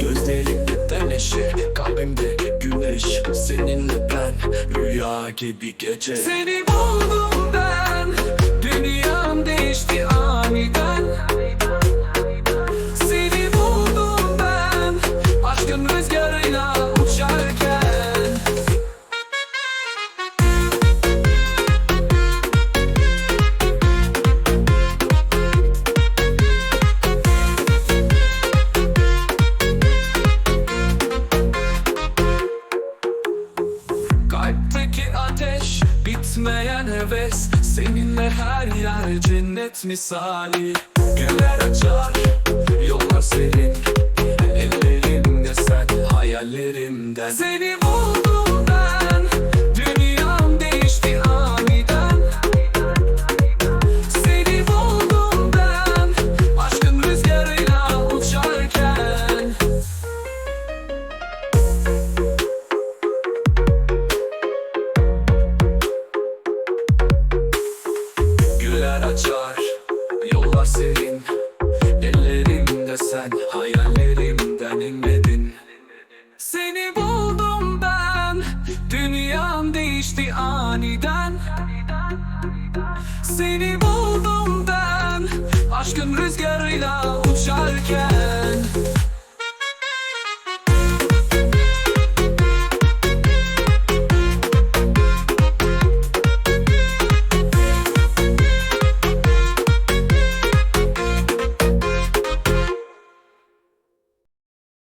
Gözlerimde neşe Kalbimde güneş. Seninle ben Rüya gibi gece. Seni buldum bitmeyen heves Seninle her yer cennet misali. Güller açar yollar serin Ellerimde sen hayallerimden. Seni Güller açar, yollar serin Ellerimde sen, hayallerimden inmedin. Seni buldum ben, dünyam değişti aniden. Seni buldum ben, aşkın rüzgarıyla